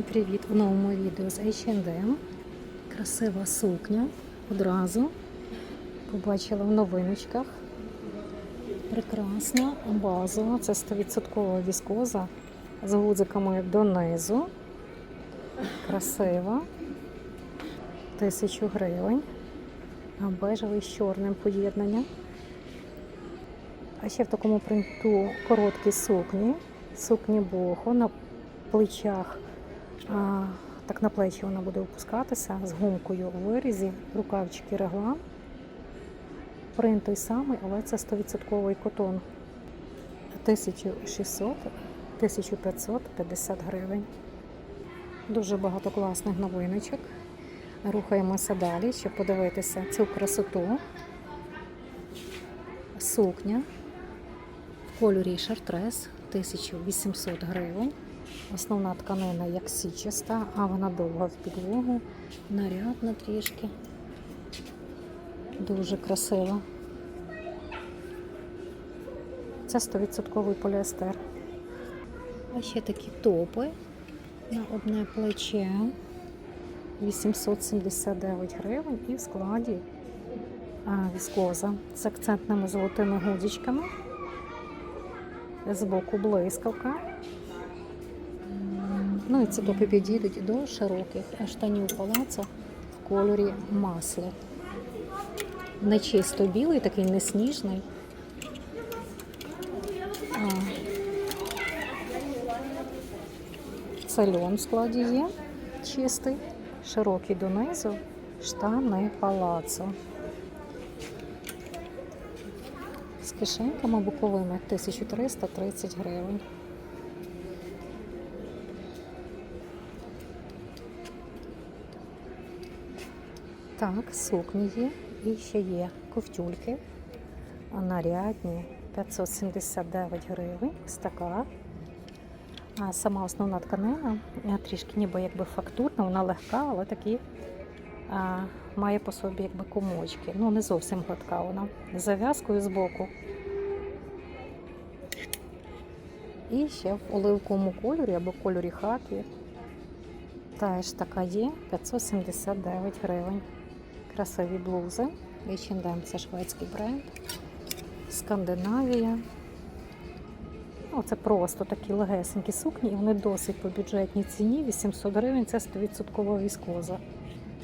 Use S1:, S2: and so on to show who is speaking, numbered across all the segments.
S1: Всім привіт у новому відео з H&M. Красива сукня. Одразу побачила в новиночках. Прекрасна, базова. Це 100% віскоза з гудзиками донизу. Красива. Тисячу гривень. Бежевий з чорним поєднання. А ще в такому принту короткі сукні. Сукні бохо на плечах. Так на плечі вона буде опускатися з гумкою у вирізі, рукавчики реглан. Принт той самий, але це 100% котон. 1600 1550 гривень. Дуже багато класних новиночок. Рухаємося далі, щоб подивитися цю красоту. Сукня в кольорі шартрес 1800 гривень. Основна тканина як січаста, а вона довга в підлогу, нарядна трішки. Дуже красива. Це 100% поліестер. А ще такі топи на одне плече. 879 гривень і в складі віскоза з акцентними золотими гудзичками. Збоку блискавка. Ну і ці топи підійдуть до широких штанів палацу в кольорі масло. Не чисто білий, такий не сніжний. А, Це льон в складі є чистий, широкий донизу, штани палацу. З кишеньками боковими 1330 гривень. Так, сукні є. І ще є ковтюльки. Нарядні 579 гривень. Ось така. А сама основна тканина е, трішки ніби якби фактурна, вона легка, але такі а, має по собі якби комочки. Ну, не зовсім гладка вона. З зав'язкою збоку. І ще в оливковому кольорі або кольорі хакі. Теж така є 579 гривень. Красиві блузи. H&M – це шведський бренд. Скандинавія. Ну, це просто такі легесенькі сукні, і вони досить по бюджетній ціні. 800 гривень це 100% віскоза.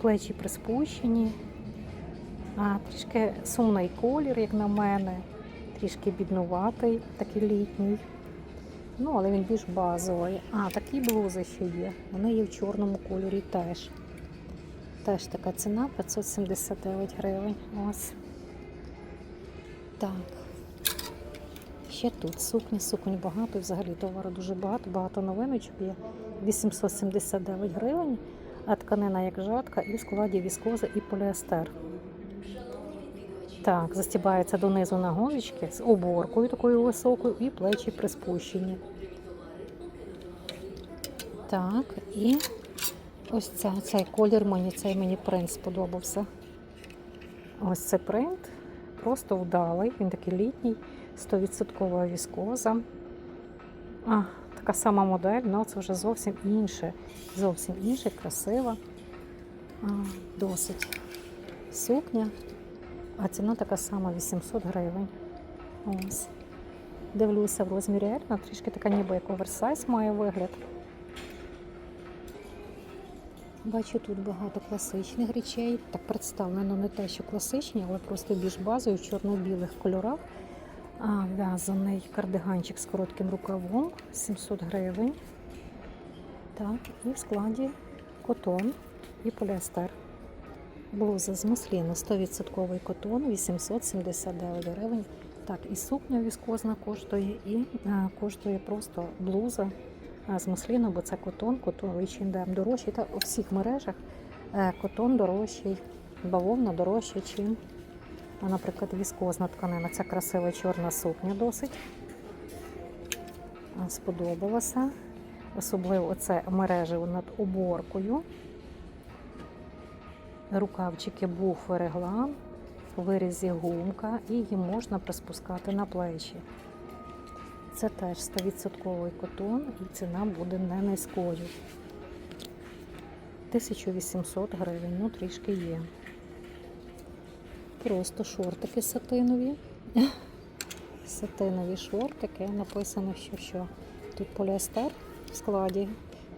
S1: Плечі приспущені. А, трішки сумний колір, як на мене, трішки біднуватий, такий літній. Ну, але він більш базовий. А, такі блузи ще є. Вони є в чорному кольорі теж. Теж така ціна 579 гривень. Ось. Так. Ще тут сукні, сукні багато, взагалі товару дуже багато, багато новиночок є. 879 гривень, а тканина як жатка, і в складі віскоза і поліестер. Так, застібається донизу на голочки з оборкою такою високою і плечі приспущені. Так, і ось ця, цей колір мені, цей мені принт сподобався. Ось цей принт просто вдалий, він такий літній, 100% віскоза. А, така сама модель, але це вже зовсім інше. Зовсім інше, красива. А, досить сукня. А ціна така сама 800 гривень. Ось. Дивлюся в розмірі L, трішки така ніби як оверсайз має вигляд. Бачу тут багато класичних речей. Так представлено не те, що класичні, але просто більш базові в чорно-білих кольорах. А, В'язаний кардиганчик з коротким рукавом 700 гривень. Так, і в складі котон і поліестер. Блуза з мусліну 100% котон 879 гривень. Так, і сукня віскозна коштує, і а, коштує просто блуза з мусліну, бо це котон, котон H&M дорожчий. Та у всіх мережах е, котон дорожчий, бавовна дорожча, чим, наприклад, віскозна тканина. Це красива чорна сукня досить. Сподобалася. Особливо оце мережі над оборкою. Рукавчики буфи реглан, в вирізі гумка, і її можна приспускати на плечі. Це теж 100% котон і ціна буде не низькою. 1800 гривень, ну трішки є. Просто шортики сатинові. Сатинові шортики. Написано, що, що тут поліестер в складі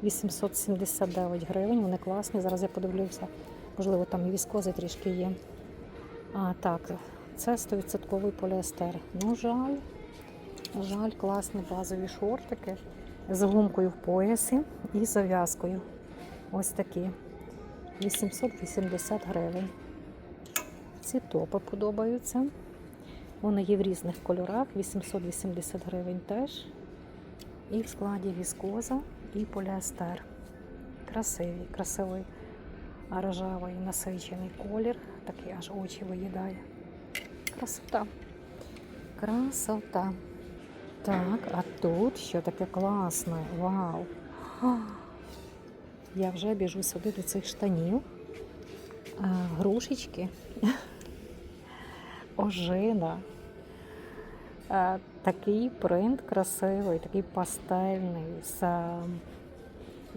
S1: 879 гривень. Вони класні. Зараз я подивлюся. Можливо, там і віскози трішки є. А, так, це 100% поліестер. Ну, жаль. Жаль, класні базові шортики з гумкою в поясі і зав'язкою. Ось такі. 880 гривень. Ці топи подобаються. Вони є в різних кольорах, 880 гривень теж. І в складі віскоза і поліестер. Красивий, красивий рожавий насичений колір, такий аж очі виїдає. Красота. Красота. Так, а тут що таке класне? Вау! Я вже біжу сюди до цих штанів. А, грушечки. Ожина. А, такий принт красивий, такий пастельний, з а,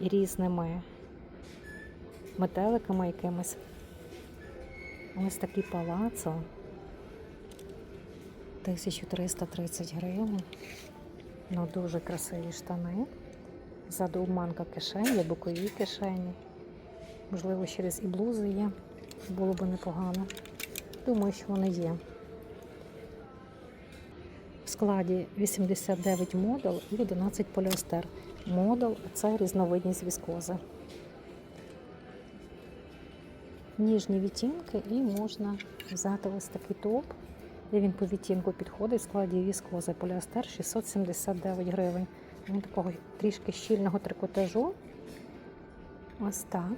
S1: різними метеликами якимись. Ось такий палацо. 1330 гривень. Ну, дуже красиві штани. Ззаду обманка кишень, є бокові кишені. Можливо, через і блузи є. Було б непогано. Думаю, що вони є. В складі 89 модел і 11 поліестер. Модел це різновидність віскози. Ніжні відтінки і можна взяти ось такий топ, де він по відтінку підходить в складі віскози. Поліестер 679 гривень. Він такого трішки щільного трикотажу. Ось так.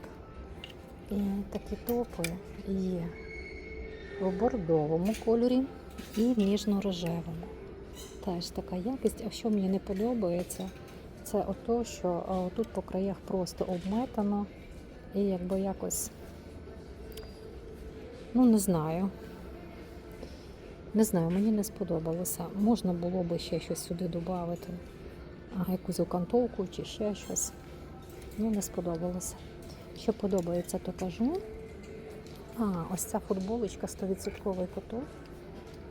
S1: І такі топи є в бордовому кольорі і в ніжно-рожевому. Теж така якість. А що мені не подобається, це ото, що тут по краях просто обметано і якби якось, ну не знаю. Не знаю, мені не сподобалося. Можна було би ще щось сюди додати, якусь окантовку чи ще щось. Ну, не сподобалося. Що подобається, то кажу. А, ось ця футболочка 100% котов.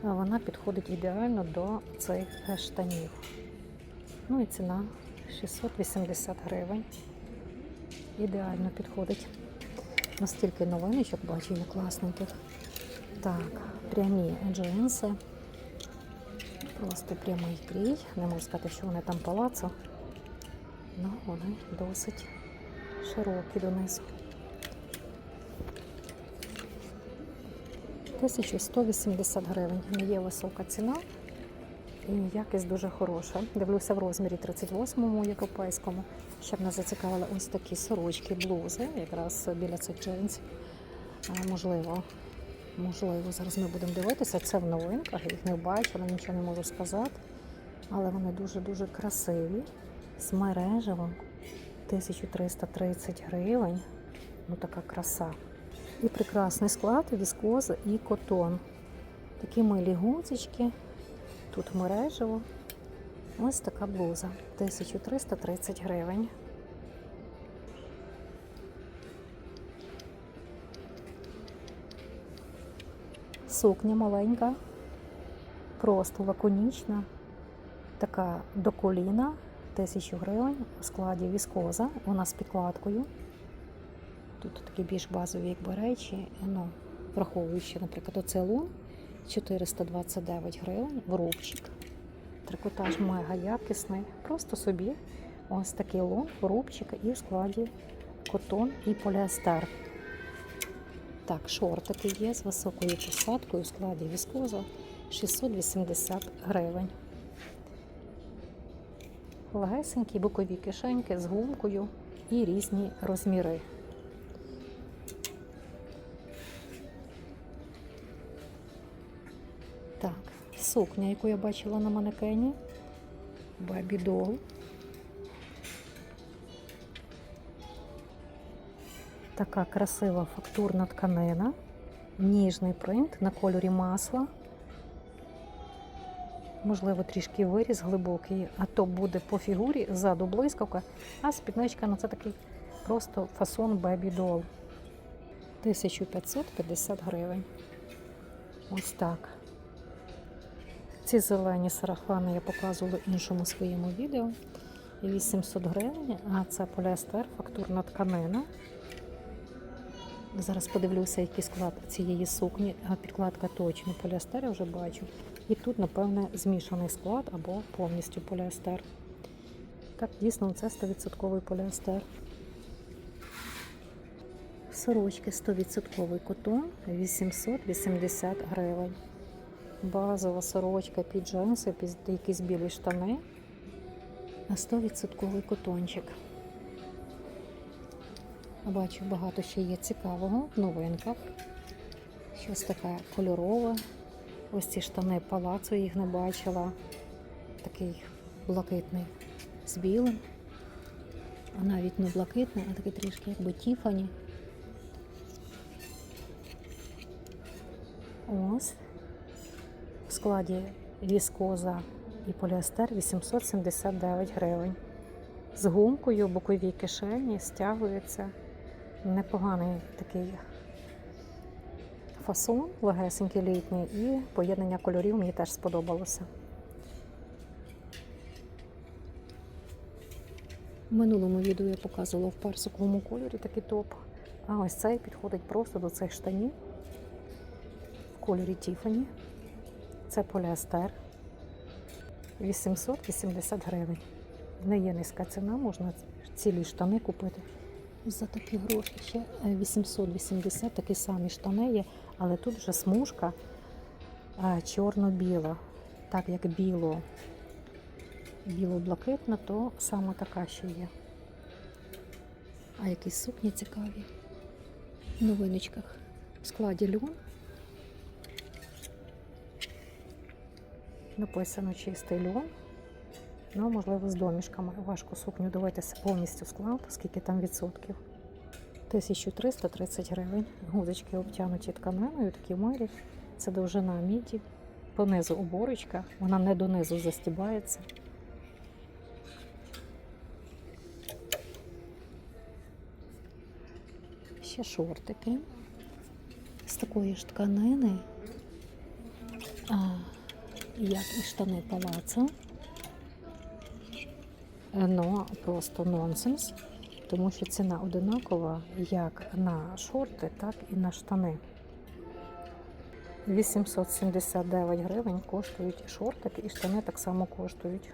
S1: Вона підходить ідеально до цих штанів. Ну і ціна 680 гривень. Ідеально підходить. Настільки новиночок бачу, я класненьких. Так, прямі джинси. Просто прямий крій. Не можу сказати, що вони там палацо. Ну, вони досить широкі донизу. 1180 гривень. Не є висока ціна і якість дуже хороша. Дивлюся в розмірі 38-му європейському. Ще б нас зацікавили ось такі сорочки, блузи, якраз біля цих джинсів. Можливо, можливо, зараз ми будемо дивитися. Це в новинках, їх не бачила, нічого не можу сказати. Але вони дуже-дуже красиві. З мережевим 1330 гривень. Ну така краса. І прекрасний склад, віскоза і котон. Такі милі гудзички. Тут мережево. Ось така блуза. 1330 гривень. Сукня маленька, просто лаконічна, така до коліна, 1000 гривень у складі віскоза, вона з підкладкою. Тут такі більш базові, якби речі, ну, враховуючи, наприклад, оце лун 429 гривень, врубчик. Трикотаж мега якісний. Просто собі ось такий лон, рубчик і в складі котон і поліестер. Так, шортики є з високою посадкою у складі віскоза 680 гривень. Легесенькі бокові кишеньки з гумкою і різні розміри. Так, сукня, яку я бачила на манекені. Бабі Така красива фактурна тканина, ніжний принт на кольорі масла. Можливо, трішки виріз глибокий, а то буде по фігурі ззаду блискавка, а спідничка ну це такий Просто фасон Baby Doll. 1550 гривень. Ось так. Ці зелені сарафани я показувала в іншому своєму відео. 800 гривень, а це поліестер, фактурна тканина. Зараз подивлюся, який склад цієї сукні. Підкладка точно поліестер, я вже бачу. І тут, напевне, змішаний склад або повністю поліестер. Так, дійсно, це 100% поліестер. Сорочки 100% котон 880 гривень. Базова сорочка під джинси, під якісь білі штани. На 100% котончик. Бачу, багато ще є цікавого в новинках. Щось таке кольорове. Ось ці штани палацу їх не бачила. Такий блакитний з білим. А навіть не блакитний, а такий трішки якби Тіфані. Ось. В складі віскоза і поліестер 879 гривень. З гумкою бокові кишені стягується. Непоганий такий фасон, легесенький літній, і поєднання кольорів мені теж сподобалося. В минулому відео я показувала в персиковому кольорі такий топ. А ось цей підходить просто до цих штанів в кольорі Тіфані. Це поліестер. 880 гривень. Не є низька ціна, можна цілі штани купити. За такі гроші ще е, 880 такі самі штани є, але тут вже смужка е, чорно-біла. Так як біло, біло-блакитна, то саме така ще є. А якісь сукні цікаві. В новиночках. В складі льон. Написано чистий льон. Ну, можливо, з домішками. Важко сукню дивитися повністю склад, скільки там відсотків. 1330 гривень. Гудочки обтянуті тканиною, такі милі. Це довжина міді. Понизу оборочка, вона не донизу застібається. Ще шортики з такої ж тканини, а, як і штани палацу. Ну, просто нонсенс, тому що ціна одинакова як на шорти, так і на штани. 879 гривень коштують шортики і штани так само коштують.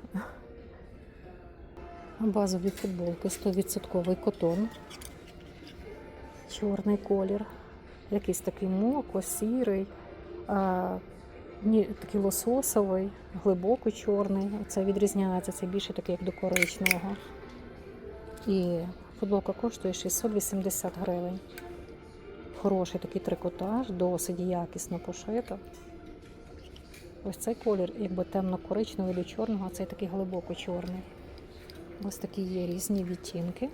S1: Базові футболки 100% котон, чорний колір, якийсь такий моко, сірий, ні, такий лососовий, глибоко чорний. Це відрізняється, це більше такий, як до коричневого. І футболка коштує 680 гривень. Хороший такий трикотаж, досить якісно пошито. Ось цей колір, якби темно-коричневий до чорного, а цей такий глибоко чорний. Ось такі є різні відтінки.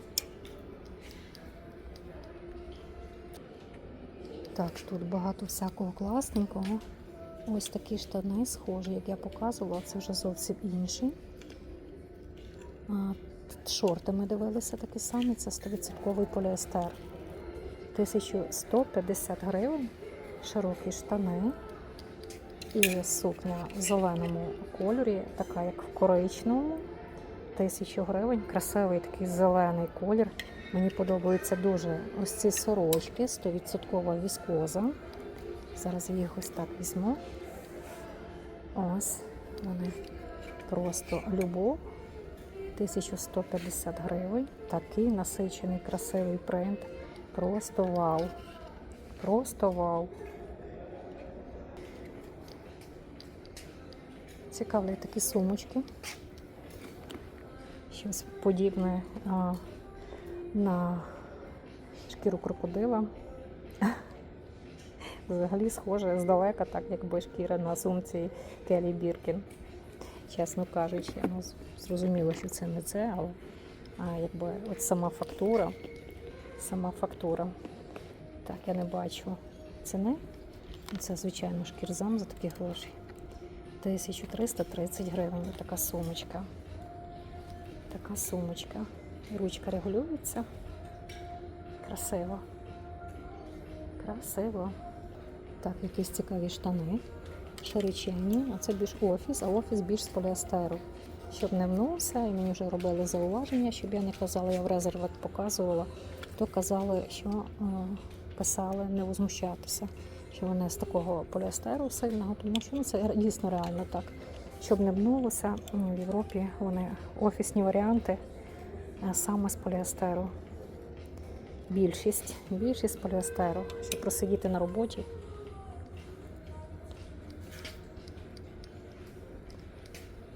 S1: Так, тут багато всякого класненького. Ось такі штани схожі, як я показувала, це вже зовсім інші. Шорти ми дивилися такі самі, це 100% поліестер. 1150 гривень, широкі штани і сукня в зеленому кольорі, така як в коричневому. 1000 гривень, красивий такий зелений колір. Мені подобаються дуже ось ці сорочки, 100% віскоза. Зараз я їх ось так візьму. Ось вони просто любов. 1150 гривень. Такий насичений, красивий принт. Просто вау. Просто вау. Цікаві такі сумочки. Щось подібне а, на шкіру крокодила. Взагалі схоже здалека, так якби шкіра на сумці Келі Біркін. Чесно кажучи, ну, зрозуміло, що це не це, але а, якби от сама фактура. Сама фактура. Так, я не бачу ціни. Це, звичайно, шкірзам за такі гроші. 1330 гривень така сумочка. Така сумочка. Ручка регулюється. Красиво. Красиво. Так, якісь цікаві штани. Широченні, а це більш офіс, а офіс більш з поліестеру. Щоб не мнувся, і мені вже робили зауваження, щоб я не казала, я в резерват показувала, то казали, що е, писали не возмущатися, що вони з такого поліестеру сильного, тому що ну, це дійсно реально так. Щоб не мнулося, в Європі вони офісні варіанти е, саме з поліестеру. Більшість, більшість з поліестеру, щоб просидіти на роботі.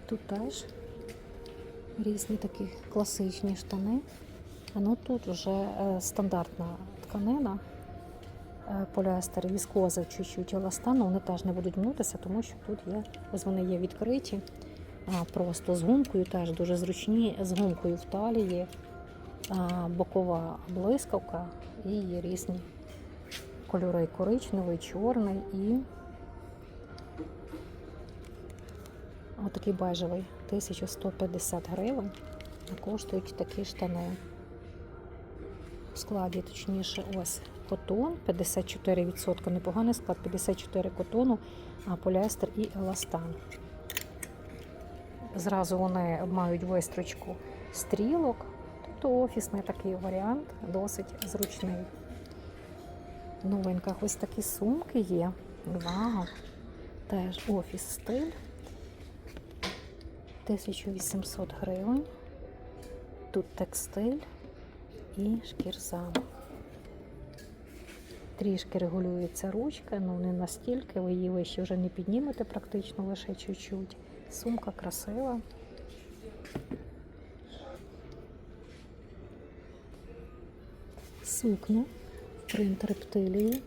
S1: Тут теж різні такі класичні штани. А ну тут вже е, стандартна тканина, е, поліестер, віскоза чуть-чуть еластан, вони теж не будуть мнутися, тому що тут є, ось вони є відкриті, просто з гумкою теж дуже зручні, з гумкою в талії, бокова блискавка і є різні кольори. Коричневий, чорний і отакий бежевий 1150 гривень. Коштують такі штани. В складі, точніше, ось котон 54%, непоганий склад, 54 котону, а поліестер і еластан. Зразу вони мають вистрочку стрілок, тобто офісний такий варіант, досить зручний. В новинках ось такі сумки є. Вау! Теж офіс стиль. 1800 гривень. Тут текстиль і шкірзам. Трішки регулюється ручка, ну не настільки, ви її вище вже не піднімете практично, лише чуть-чуть. Сумка красива. Сукня, принт рептилії.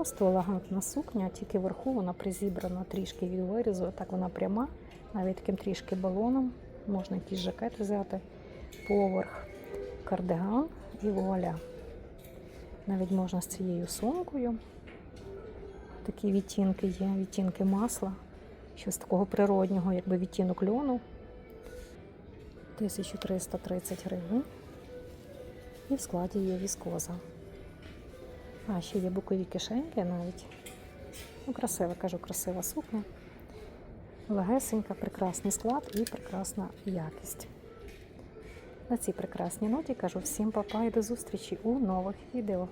S1: Просто елегантна сукня, тільки вверху вона призібрана трішки від вирізу, так вона пряма, навіть таким трішки балоном. Можна якийсь жакет взяти, поверх кардиган і вуаля. Навіть можна з цією сумкою. Такі відтінки є, відтінки масла, щось такого природнього, якби відтінок льону. 1330 гривень. І в складі є віскоза. А, ще є бокові кишеньки навіть. Ну, красива, кажу, красива сукня. Легесенька, прекрасний склад і прекрасна якість. На цій прекрасній ноті кажу всім папа і до зустрічі у нових відео.